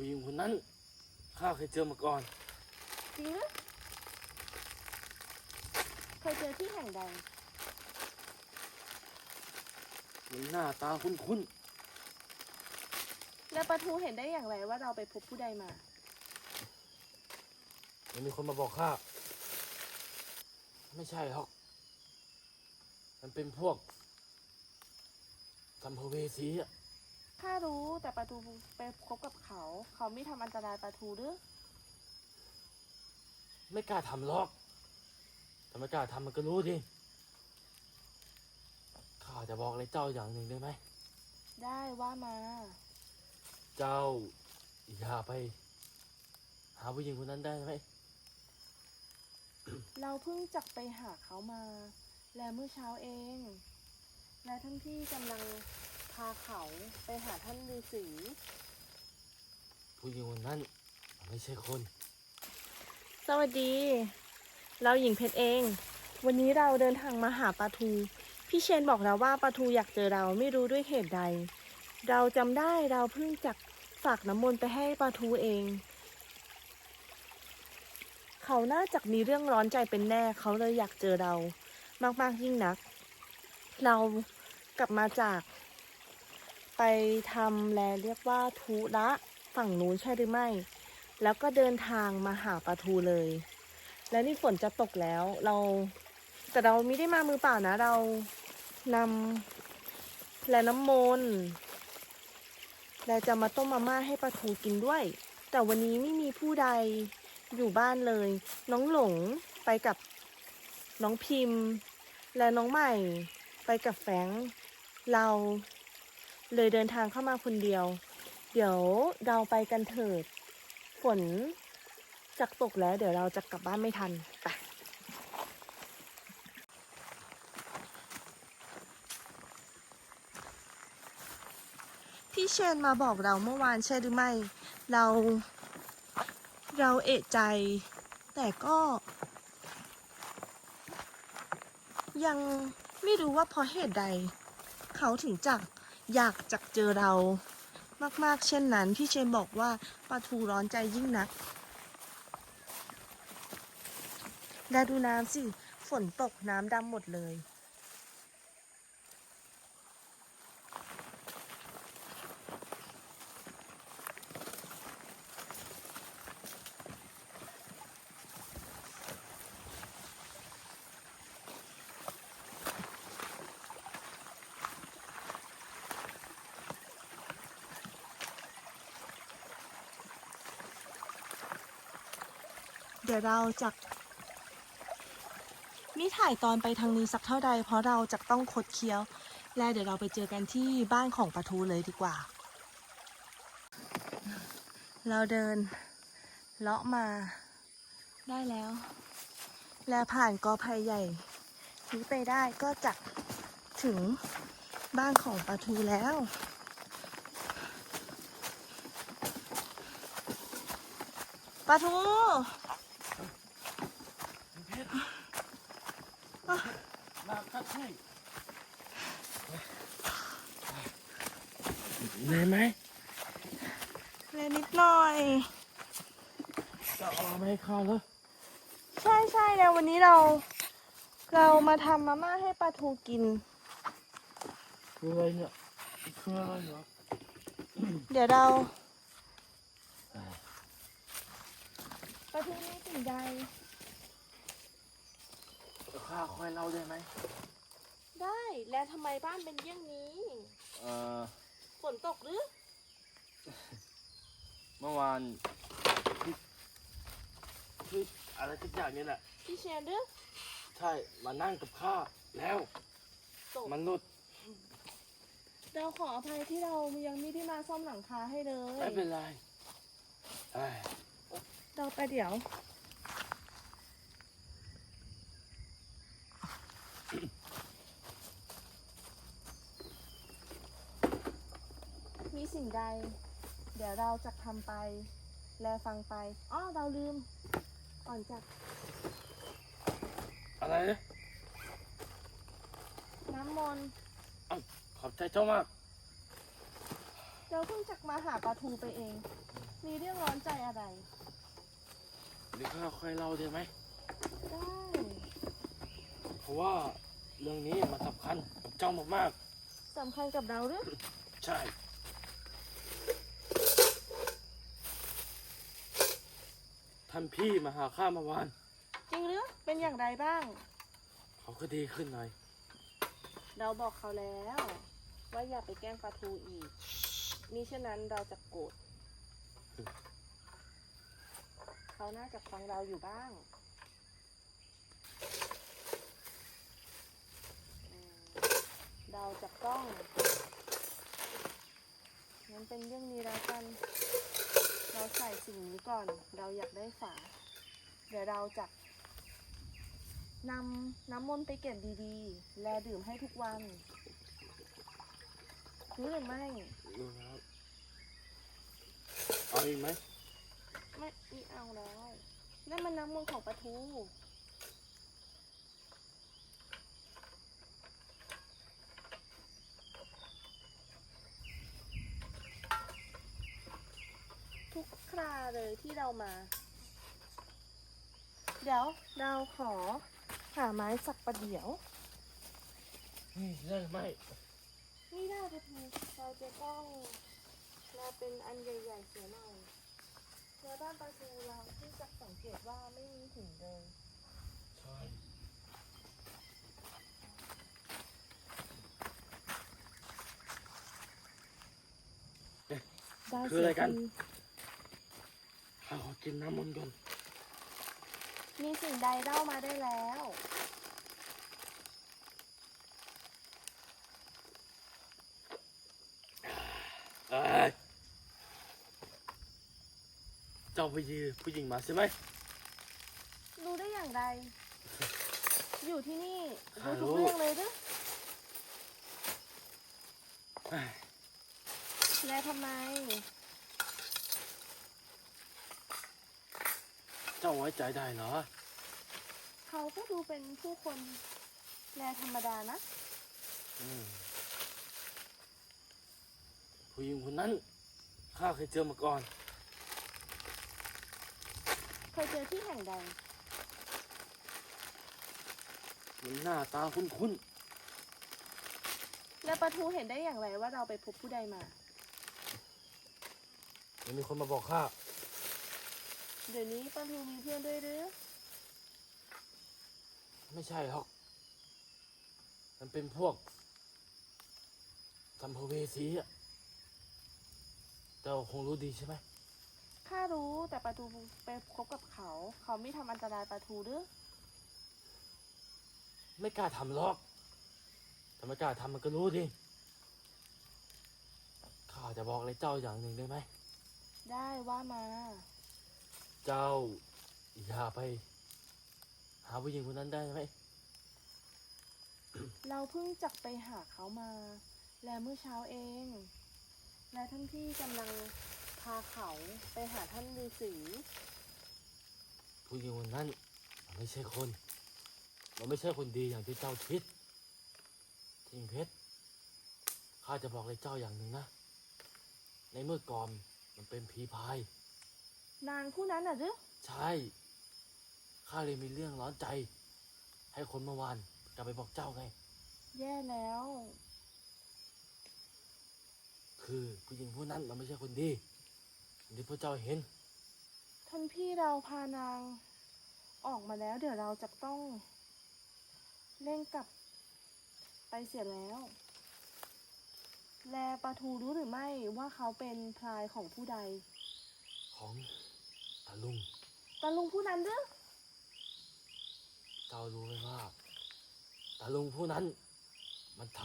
ผู้หญิงคนนั้น ข้าเคยเจอมาก่อน จริงหรือเคยเจอที่แห่งใด มันหน้าตาคุ้นแล้วปะทูเห็นได้อย่างไรว่าเราไปพบผู้ใดมา ๆมันมีคนมาบอกข้า ไม่ใช่หรอก มันเป็นพวกสัมภเวสีอะ ข้ารู้แต่ปะทูไปคบกับเขา เขาไม่ทำอันตรายปะทูหรือไม่กล้าทำหรอกถ้าไม่กล้าทำมันก็รู้ดิข้าจะบอกอะไรเจ้าอย่างหนึ่งได้ไหม ได้ว่ามา เจ้าอย่าไป หาผู้หญิงคนนั้นได้ไหม เราเพิ่งจักไปหาเขามา และเมื่อเช้าเอง และท่านพี่กำลังพาเขาไปหาท่านฤาษีผู้หญิงคนนั้นไม่ใช่คน สวัสดี เราหญิงเพชรเอง วันนี้เราเดินทางมาหาปาทู พี่เชนบอกเราว่าปาทูอยากเจอเราไม่รู้ด้วยเหตุใด เราจำได้เราเพิ่งจักฝากน้ำมนต์ไปให้ปาทูเอง เขาน่าจะมีเรื่องร้อนใจเป็นแน่เขาเลยอยากเจอเรา มากๆยิ่งนัก เรากลับมาจาก ไปทำแลเรียกว่าทุระฝั่งนู้นใช่หรือไม่ แล้วก็เดินทางมาหาปลาทูเลย แล้วนี่ฝนจะตกแล้วเรา แต่เราไม่ได้มามือเปล่านะ เรานำแลน้ำมนต์และจะมาต้มมาม่าให้ปลาทูกินด้วย แต่วันนี้ไม่มีผู้ใดอยู่บ้านเลย น้องหลงไปกับน้องพิมพ์ และน้องใหม่ไปกับแฟงเรา เลยเดินทางเข้ามาคนเดียว เดี๋ยวเราไปกันเถิด ฝนจะตกแล้ว เดี๋ยวเราจะกลับบ้านไม่ทันไปพี่เชนมาบอกเราเมื่อวานใช่หรือไม่ เรา เราเอะใจ แต่ก็ ยังไม่รู้ว่าเพราะเหตุใด เขาถึงจะ อยากจะเจอเรามาก ๆ เช่นนั้น พี่เชนบอกว่าปลาทูร้อนใจยิ่งนักและดูน้ำสิ ฝนตกน้ำดำหมดเลย เดี๋ยวเราจะมิถ่ายตอนไปทางนี้สักเท่าใด เพราะเราจะต้องคดเคี้ยว และเดี๋ยวเราไปเจอกันที่บ้านของปะทูเลยดีกว่า เราเดินเลาะมาได้แล้ว และผ่านกอไผ่ใหญ่นี้ไปได้ก็จะถึงบ้านของปะทูแล้วปะทูรับใช่ เหนื่อยไหมเล่นนิดหน่อย จะเอาอะไรมาให้ข้าเหรอใช่ใช่แล้ววันนี้เรา เรามาทำมาม่าให้ปลาทูกิน คืออะไรเนี่ยคืออะไรเหรอเดี๋ยวเราปลาทูนี่สิ่งใดข้าคอยเล่าได้ไหม ได้แล้วทำไมบ้านเป็นเยี่ยงนี้เอ่อฝนตกหรือ เมื่อวานที่ที่อะไรสักอย่างนี่แหละ พี่เชนหรือใช่มานั่งกับข้าแล้ว ตกมันหลุดเราขออภัยที่เรายังไม่ได้มาซ่อมหลังคาให้เลย ไม่เป็นไรเอ้ย เราไปเดี๋ยว สิ่งใด เดี๋ยวเราจะทำไป แลฟังไปอ้อเราลืมก่อนจากอะไรนะน้ำมนต์ขอบใจเจ้ามาก เราเพิ่งจากมาหาปลาทูไปเองในมีเรื่องร้อนใจอะไร หรือข้าค่อยเล่าได้ไหม ได้เพราะว่าเรื่องนี้มันสำคัญกับเจ้ามากสำคัญกับเราหรือๆ ใช่ ท่านพี่มาหาข้าเมื่อวาน จริงหรือเป็นอย่างไรบ้าง เขาก็ดีขึ้นหน่อย เราบอกเขาแล้ว ว่าอย่าไปแกล้งปลาทูอีกมิฉะนั้นเราจะโกรธเขาน่าจะฟังเราอยู่บ้างอืมเราจะต้องงั้นเป็นเรื่องนี้แล้วกัน เราใส่สิ่งนี้ก่อน เราอยากได้ฝา เดี๋ยวเราจะนำน้ำมนต์ไปเก็บดีๆ และดื่มให้ทุกวัน รู้หรือไม่รู้แล้วเอาอีกไหมไม่ไม่เอาแล้วนั่นมันน้ำมนต์ของปลาทู ทุกคราเลย ที่เรามา เดี๋ยวเราขอหาไม้สักประเดี๋ยว นี่ได้ไหมนี่ได้ปลาทูเราจะต้องมาเป็นอันใหญ่ๆเสียหน่อยในบ้านปลาทูเราที่จะสังเกตว่าไม่มีหินเลยใช่ได้คืออะไรกัน เสียทีข้าขอกินน้ำมันต์ก่อนมีสิ่งใดเล่ามาได้แล้ว เอ้ยเจ้าไปยืมผู้หญิงมาใช่ไหม รู้ได้อย่างไร อยู่ที่นี่ข้ารู้รู้ทุกเรื่องเลยหรือเอ้ยแล้วทำไม เจ้าไว้ใจได้เหรอ เขาก็ดูเป็นผู้คนแลธรรมดานะ อืมผู้หญิงคนนั้นข้าเคยเจอมาก่อน เคยเจอที่แห่งใด มันหน้าตาคุ้นแล้วปลาทูเห็นได้อย่างไรว่าเราไปพบผู้ใดมาๆมันมีคนมาบอกข้า เดี๋ยวนี้ปลาทูมีเพื่อนด้วยหรือ ไม่ใช่หรอก มันเป็นพวกสัมภเวสีอะเจ้าคงรู้ดีใช่ไหม ข้ารู้แต่ปลาทูไปคบกับเขา เขาไม่ทำอันตรายปลาทูหรือไม่กล้าทำหรอกถ้าไม่กล้าทำมันก็รู้ดิ ข้าจะบอกอะไรเจ้าอย่างหนึ่งได้ไหม ได้ว่ามา เจ้า อย่าไป หาผู้หญิงคนนั้นได้ไหม เราเพิ่งจักไปหาเขามา และเมื่อเช้าเอง และท่านพี่กำลังพาเขาไปหาท่านฤาษีผู้หญิงคนนั้นมันไม่ใช่คน มันไม่ใช่คนดีอย่างที่เจ้าคิดจริงเพชร ข้าจะบอกเลยเจ้าอย่างหนึ่งนะ ในเมื่อก่อนมันเป็นผีพาย นางผู้นั้นน่ะหรือใช่ ข้าเลยมีเรื่องร้อนใจ ให้คนเมื่อวานกลับไปบอกเจ้าไง แย่แล้ว คือผู้หญิงผู้นั้นมันไม่ใช่คนดีอย่างที่พวกเจ้าเห็น ท่านพี่เราพานาง ออกมาแล้ว เดี๋ยวเราจะต้องเร่งกลับไปเสียแล้ว แลปลาทูรู้หรือไม่ว่าเขาเป็นพลายของผู้ใด ของตาลุง ตาลุงผู้นั้นหรือเจ้ารู้ไหมว่าตาลุงผู้นั้น มันท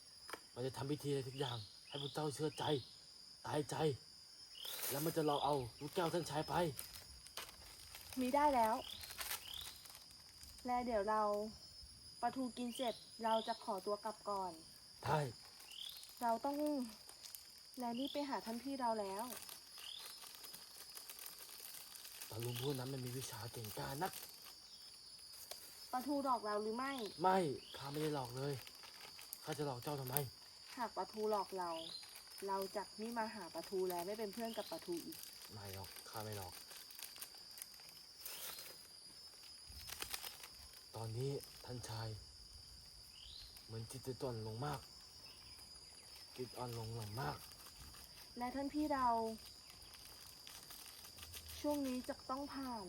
ำมันจะทำพิธีอะไรทุกอย่าง ให้พวกเจ้าเชื่อใจ ตายใจ แล้วมันจะหลอกเอาลูกแก้วท่านชายไป มีได้แล้ว และเดี๋ยวเราปลาทูกินเสร็จเราจะขอตัวกลับก่อน ได้ เราต้อง แลรีบไปหาท่านพี่เราแล้ว ตาลุงผู้นั้นมันมีวิชาเก่งกาจนัก ปลาทูหลอกเราหรือไม่ ไม่ข้าไม่ได้หลอกเลยข้าจะหลอกเจ้าทำไม หากปลาทูหลอกเรา เราจะไม่มาหาปลาทูแล้วไม่เป็นเพื่อนกับปลาทูอีก ไม่หรอกข้าไม่หรอก ตอนนี้ท่านชาย เหมือนจิตจะต่อนลงมาก จิตอ่อนลงหลังมาก และท่านพี่เรา ช่วงนี้จะต้องผ่าน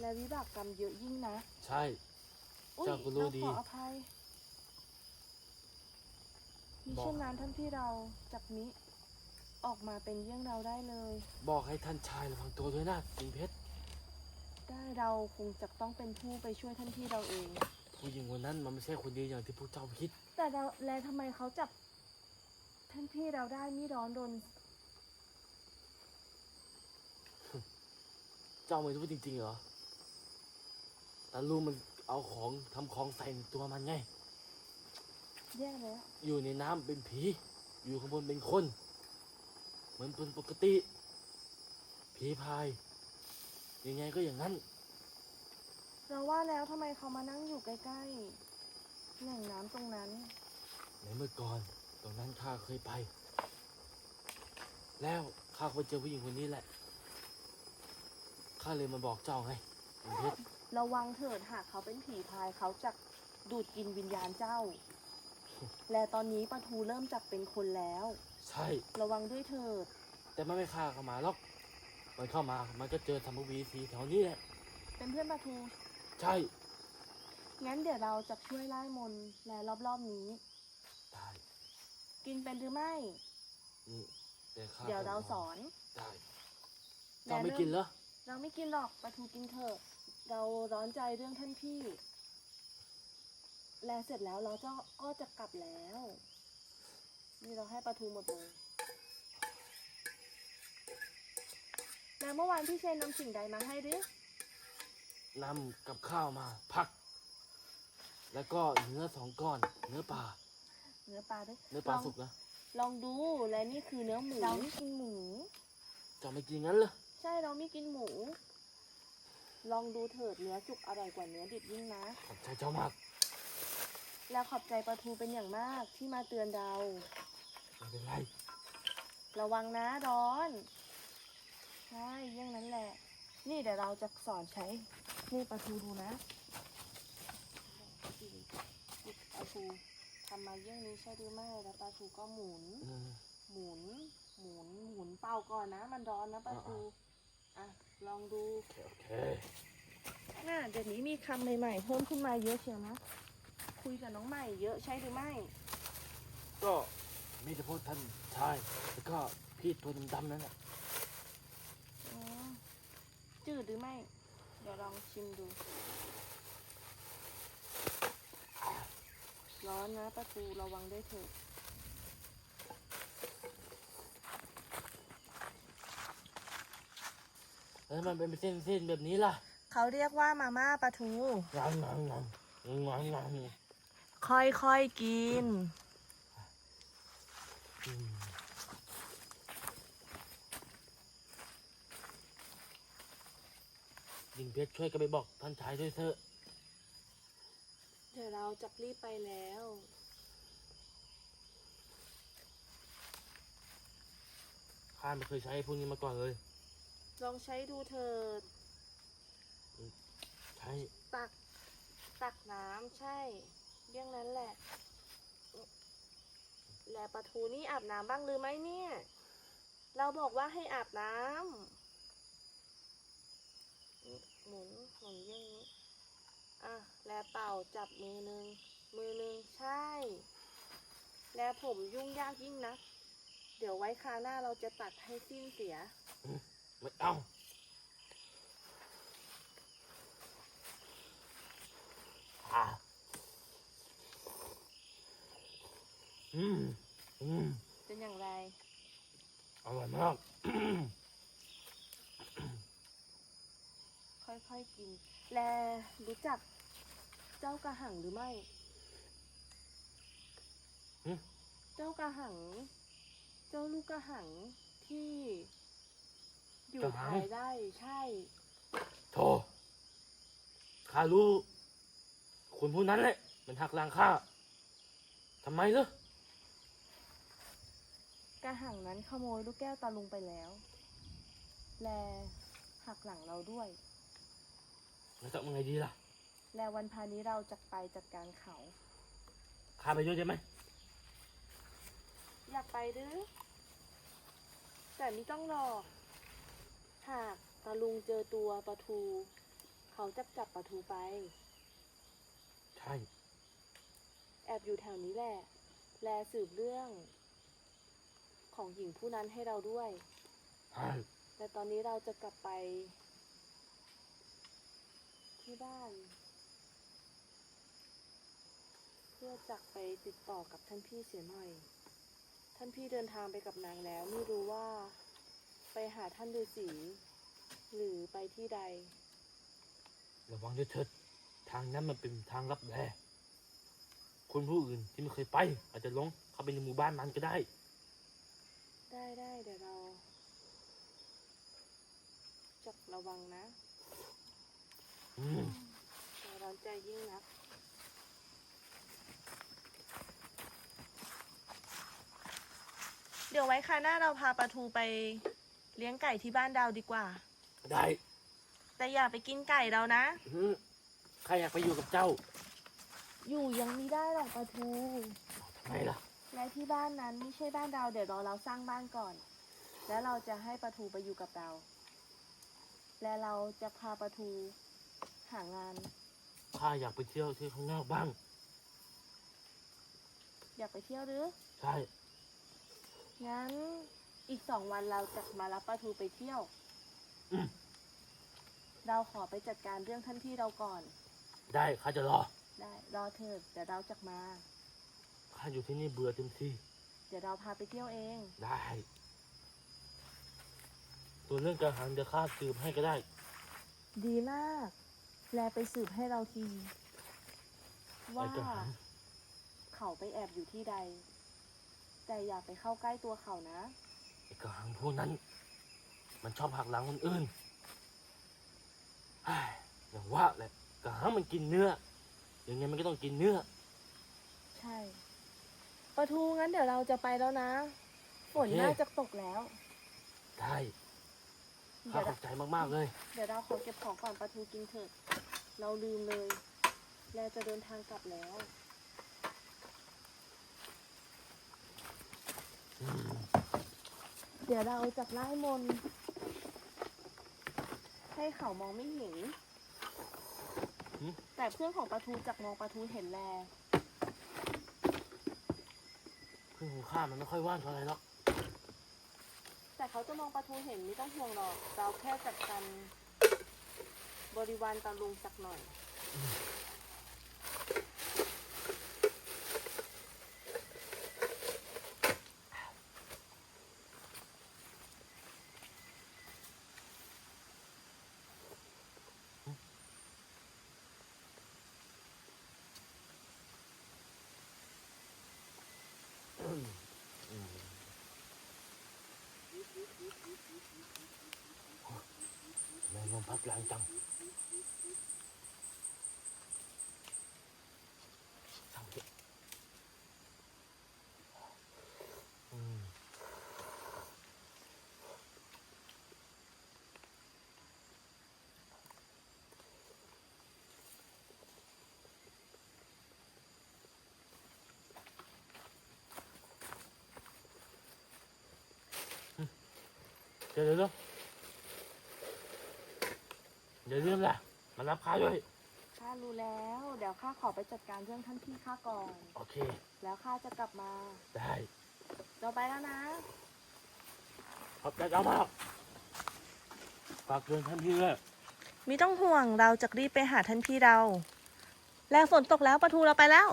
และวิบากกรรมเยอะยิ่งนะใช่ อุ๊ยเจ้าก็รู้ดีขออภัยมิบอกเช่นนั้นท่านพี่เราจากนี้ออกมาเป็นเยี่ยงเราได้เลย บอกให้ท่านชายระวังตัวด้วยนะสิงเพชรได้เราคงจะต้องเป็นผู้ไปช่วยท่านพี่เราเอง ผู้หญิงคนนั้นมันไม่ใช่คนดีอย่างที่พวกเจ้าคิด แต่เราและทำไมเขาจับท่านพี่เราได้ไม่ร้อนรน เจ้าไม่รู้จริงๆเหรอแต่ลูกมันเอาของทำของใส่ในตัวมันไง แย่แล้ว อยู่ในน้ำเป็นผี อยู่ข้างบนเป็นคน เหมือนเป็นปกติ ผีพาย ยังไงก็อย่างนั้น เราว่าแล้วทำไมเขามานั่งอยู่ใกล้ๆแหล่งน้ำตรงนั้น ในเมื่อก่อนตรงนั้นข้าเคยไป แล้วข้าก็ไปเจอผู้หญิงคนนี้แหละ ข้าเลยมาบอกเจ้าไงสิงเพชรระวังเถิดหากเขาเป็นผีพายเขาจะดูดกินวิญญาณเจ้า และตอนนี้ปลาทูเริ่มจับเป็นคนแล้ว ใช่ ระวังด้วยเถิด แต่มันไม่ฆ่าเข้ามาหรอก มันเข้ามา มันก็เจอธรรมวีสีแถวนี้แหละ เป็นเพื่อนปลาทู ใช่ งั้นเดี๋ยวเราจะช่วยไล่มนต์และรอบๆนี้ ได้ กินเป็นหรือไม่ นี่แต่ข้าเดี๋ยวเราสอน ได้ เจ้าไม่กินเหรอ เราไม่กินหรอกปลาทูกินเถอะ เราร้อนใจเรื่องท่านพี่ และเสร็จแล้วเราจะก็จะกลับแล้ว นี่เราให้ปลาทูหมดเลยแล้วเมื่อวานพี่เชนนำสิ่งใดมาให้หรือนำกับข้าวมา ผัก แล้วก็เนื้อสองก้อน เนื้อปลา เนื้อปลาด้วยเนื้อปลาลองสุกนะ ลองดูและนี่คือเนื้อหมูเราไม่กินหมูเจ้าไม่กินงั้นเหรอ ใช่เราไม่กินหมู ลองดูเถิดเนื้อสุกอร่อยกว่าเนื้อดิบยิ่งนะ ขอบใจเจ้ามาก แล้วขอบใจปลาทูเป็นอย่างมากที่มาเตือนเรา ไม่เป็นไร ระวังนะร้อน ใช่เยี่ยงนั้นแหละ นี่เดี๋ยวเราจะสอนใช้ นี่ปลาทูดูนะปลาทูทำมาเยี่ยงนี้ใช่หรือไม่แล้วปลาทูก็หมุนอืมหมุน หมุน หมุนเป่าก่อนนะ มันร้อนนะปลาทู อ่ะลองดูโอเคโอเคน่าเดี๋ยวนี้มีคำใหม่ๆเพิ่มขึ้นมาเยอะเชียวนะ คุยกับน้องใหม่เยอะใช่หรือไม่ ก็มีแต่พวกท่านชายแล้วก็พี่ตัวดำๆนั่นแหละอ๋อ จืดหรือไม่ เดี๋ยวลองชิมดู ร้อนนะประตูระวังด้วยเถอะ แล้วมันเป็นเส้นๆแบบนี้ล่ะเขาเรียกว่ามาม่าปลาทูงามงามงามงามงามค่อยๆกินอืมยิงเพชรช่วยกันไปบอกท่านชายด้วยเถอะ เดี๋ยวเราจะรีบไปแล้ว ข้าไม่เคยใช้พวกนี้มาก่อนเลย ลองใช้ดูเถิด ใช้ตัก ตักน้ำใช่เรื่องนั้นแหละ และปลาทูนี่อาบน้ำบ้างหรือไม่เนี่ย เราบอกว่าให้อาบน้ำนี่หมุนหมุนอย่างนี้ อะ และเป่าจับมือหนึ่ง มือหนึ่งใช่ และผมยุ่งยากยิ่งนะ เดี๋ยวไว้คราวหน้าเราจะตัดให้สิ้นเสีย ไม่เอาอะอืมอืมเป็นอย่างไร อร่อยมาก ค่อยๆกิน และรู้จักเจ้ากระหังหรือไม่ หึ เจ้ากระหัง เจ้าลูกกระหังที่ อยู่กระหังภายได้ใช่ โธ่ข้ารู้คุณผู้นั้นแหละ มันหักหลังข้าทำไมเหรอกระหังนั้นขโมยลูกแก้วตาลุงไปแล้ว แลหักหลังเราด้วย แล้วจะทำไงดีล่ะ แลวันพานี้เราจะไปจัดการเขาข้าไปด้วยได้ไหม อยากไปหรือแต่ไม่ต้องหรอก หากตาลุงเจอตัวปลาทู เขาจะจับปลาทูไป ใช่ แอบอยู่แถวนี้แหละ แลสืบเรื่อง ของหญิงผู้นั้นให้เราด้วย ใช่ แต่ตอนนี้เราจะกลับไป ที่บ้าน เพื่อจักไปติดต่อกับท่านพี่เสียหน่อย ท่านพี่เดินทางไปกับนางแล้วไม่รู้ว่า ไปหาท่านฤาษีหรือไปที่ใด ระวังด้วยเถิดทางนั้นมันเป็นทางลับแลคนผู้อื่นที่ไม่เคยไป อาจจะหลงเข้าไปในหมู่บ้านนั้นก็ได้ ได้ได้เดี๋ยวเราจักระวังนะอืมใจร้อนใจยิ่งนัก เดี๋ยวไว้คราวหน้าเราพาปลาทูไป เลี้ยงไก่ที่บ้านดาวดีกว่า ได้แต่อย่าไปกินไก่เรานะ อืมข้าอยากไปอยู่กับเจ้าอยู่ยังไม่ได้หรอกปลาทูทำไมล่ะ และที่บ้านนั้นไม่ใช่บ้านเราเดี๋ยวรอเราสร้างบ้านก่อน แล้วเราจะให้ปลาทูไปอยู่กับเรา และเราจะพาปลาทูหางาน ข้าอยากไปเที่ยวที่ข้างนอกบ้าง อยากไปเที่ยวหรือ ใช่ งั้น อีกสองวันเราจะมารับปลาทูไปเที่ยว อืมเราขอไปจัดการเรื่องท่านพี่เราก่อน ได้ข้าจะรอได้ รอเถิดเดี๋ยวเราจะมา ข้าอยู่ที่นี่เบื่อเต็มที่เดี๋ยวเราพาไปเที่ยวเอง ได้ ส่วนเรื่องการหันเดี๋ยวข้าสืบให้ก็ได้ ดีมาก แลไปสืบให้เราทีไอ้ว่ากระหัง เขาไปแอบอยู่ที่ใด แต่อย่าไปเข้าใกล้ตัวเขานะไอ้กระหังพวกนั้น มันชอบหักหลังคนอื่นเฮ้ยอย่างว่าแหละกระหังมันกินเนื้อ ยังไงมันก็ต้องกินเนื้อ ใช่ปลาทูงั้นเดี๋ยวเราจะไปแล้วนะ ฝนโอเค น่าจะตกแล้ว ได้เดี๋ข้ายวขอบใจมากๆเลย เดี๋ยวเราขอเก็บของก่อนปลาทูกินเถิดเราลืมเลย แล้วจะเดินทางกลับแล้ว อืม เดี๋ยวเราจะไล่มนต์ให้เขามองไม่เห็นแต่เพื่อนของปลาทูจักมองปลาทูเห็นแลเพื่อนของข้ามันไม่ค่อยว่านเท่าไหร่หรอกแต่เขาจะมองปลาทูเห็นไม่ต้องห่วงหรอก เราแค่จัดการบริวารตาลุงสักหน่อย อืม แม่ลมพัดแรงจังสั่งเถ อะอืมเดี๋ยวเดี๋ยวเดี๋ยวอย่าลืมล่ะมารับข้าด้วย ข้ารู้แล้ว เดี๋ยวข้าขอไปจัดการเรื่องท่านพี่ข้าก่อน โอเค แล้วข้าจะกลับมา ได้เราไปแล้วนะ ขอบใจเจ้ามากฝากเตือนท่านพี่ด้วยไม่ต้องห่วงเราจะรีบไปหาท่านพี่เราแล้วฝนตกแล้วปลาทูเราไปแล้ว